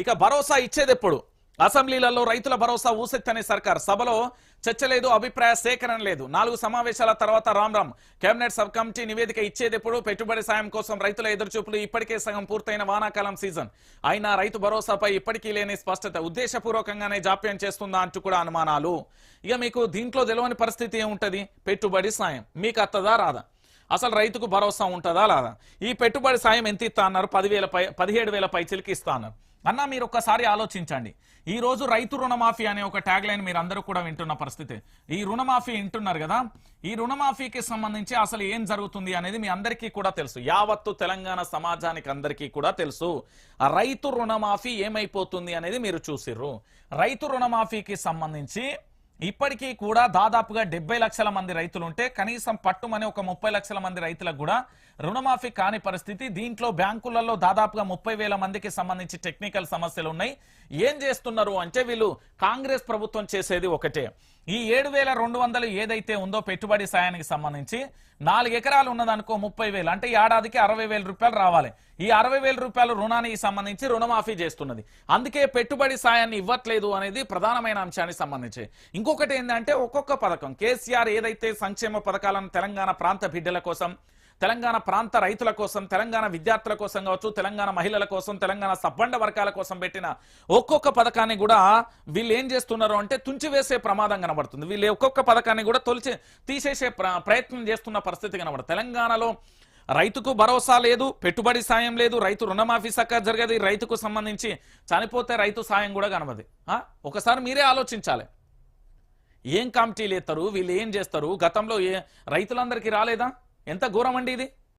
ఇక భరోసా ఇచ్చేది ఎప్పుడు అసెంబ్లీలలో రైతుల భరోసా ఊసెత్తనే సర్కార్. సభలో చర్చ లేదు అభిప్రాయ సేకరణ లేదు. నాలుగు సమావేశాల తర్వాత Ram Ram. Cabinet sub committee నివేదిక ఇచ్చేదెప్పుడు? పెట్టుబడి సాయం కోసం రైతుల ఎదురుచూపులు ఇప్పటికే సగం పూర్తయిన వానాకాలం సీజన్. అయినా రైతు భరోసాపై ఇప్పటికీ లేని స్పష్టత ఉద్దేశపూర్వకంగానే జాప్యం చేస్తుందా అంటూ కూడా అనుమానాలు. ఇక మీకు దీంట్లో తెలియని పరిస్థితి ఏముంటది? పెట్టుబడి సాయం. మీకు అత్తదా రాదా? అసలు రైతుకు భరోసా ఉంటుందా లేదా? ఈ పెట్టుబడి సాయం ఎంత ఇస్తా అన్నారు? పదివేల పై పదిహేడు వేల పైచిలకి ఇస్తా అన్నారు. అన్న మీరు ఒక్కసారి ఆలోచించండి. ఈ రోజు రైతు రుణమాఫీ అనే ఒక ట్యాగ్ లైన్ మీరు అందరూ కూడా వింటున్న పరిస్థితి. ఈ రుణమాఫీ వింటున్నారు కదా? ఈ రుణమాఫీకి సంబంధించి అసలు ఏం జరుగుతుంది అనేది మీ అందరికీ కూడా తెలుసు. యావత్తు తెలంగాణ సమాజానికి అందరికీ కూడా తెలుసు. ఆ రైతు రుణమాఫీ ఏమైపోతుంది అనేది మీరు చూసిర్రు. రైతు రుణమాఫీకి సంబంధించి ఇప్పటికీ కూడా దాదాపుగా డెబ్బై లక్షల మంది రైతులు ఉంటే కనీసం పట్టుమనే ఒక ముప్పై లక్షల మంది రైతులకు కూడా రుణమాఫీ కాని పరిస్థితి. దీంట్లో బ్యాంకులలో దాదాపుగా ముప్పై వేల మందికి సంబంధించి టెక్నికల్ సమస్యలు ఉన్నాయి ఏం చేస్తున్నారు అంటే వీళ్ళు కాంగ్రెస్ ప్రభుత్వం చేసేది ఒకటే. ఈ ఏడు వేల రెండు వందలు ఏదైతే ఉందో పెట్టుబడి సాయానికి సంబంధించి నాలుగు ఎకరాలు ఉన్నదనుకో ముప్పై వేలు. అంటే ఏడాదికి అరవై వేల రూపాయలు రావాలి. ఈ అరవై వేల రూపాయలు రుణానికి సంబంధించి రుణమాఫీ చేస్తున్నది. అందుకే పెట్టుబడి సాయాన్ని ఇవ్వట్లేదు అనేది ప్రధానమైన అంశానికి సంబంధించి. ఇంకొకటి ఏంటంటే ఒక్కొక్క పథకం. కేసీఆర్ ఏదైతే సంక్షేమ పథకాలను తెలంగాణ ప్రాంత బిడ్డల కోసం తెలంగాణ ప్రాంత రైతుల కోసం తెలంగాణ విద్యార్థుల కోసం కావచ్చు తెలంగాణ మహిళల కోసం తెలంగాణ సబ్బండ వర్గాల కోసం పెట్టిన ఒక్కొక్క పథకాన్ని కూడా వీళ్ళు ఏం చేస్తున్నారు అంటే తుంచివేసే ప్రమాదం కనబడుతుంది. వీళ్ళు ఒక్కొక్క పథకాన్ని కూడా తొలిచి తీసేసే ప్ర- ప్రయత్నం చేస్తున్న పరిస్థితి కనబడుతుంది. తెలంగాణలో రైతుకు భరోసా లేదు పెట్టుబడి సాయం లేదు రైతు రుణమాఫీ సక్క జరగదు రైతుకు సంబంధించి చనిపోతే రైతు సాయం కూడా కనబది ఒకసారి మీరే ఆలోచించాలి. ఏం కమిటీలు ఎత్తారు? వీళ్ళు ఏం చేస్తారు? గతంలో ఏ రైతులందరికీ రాలేదా? ఎంత ఘోరం అండి ఇది?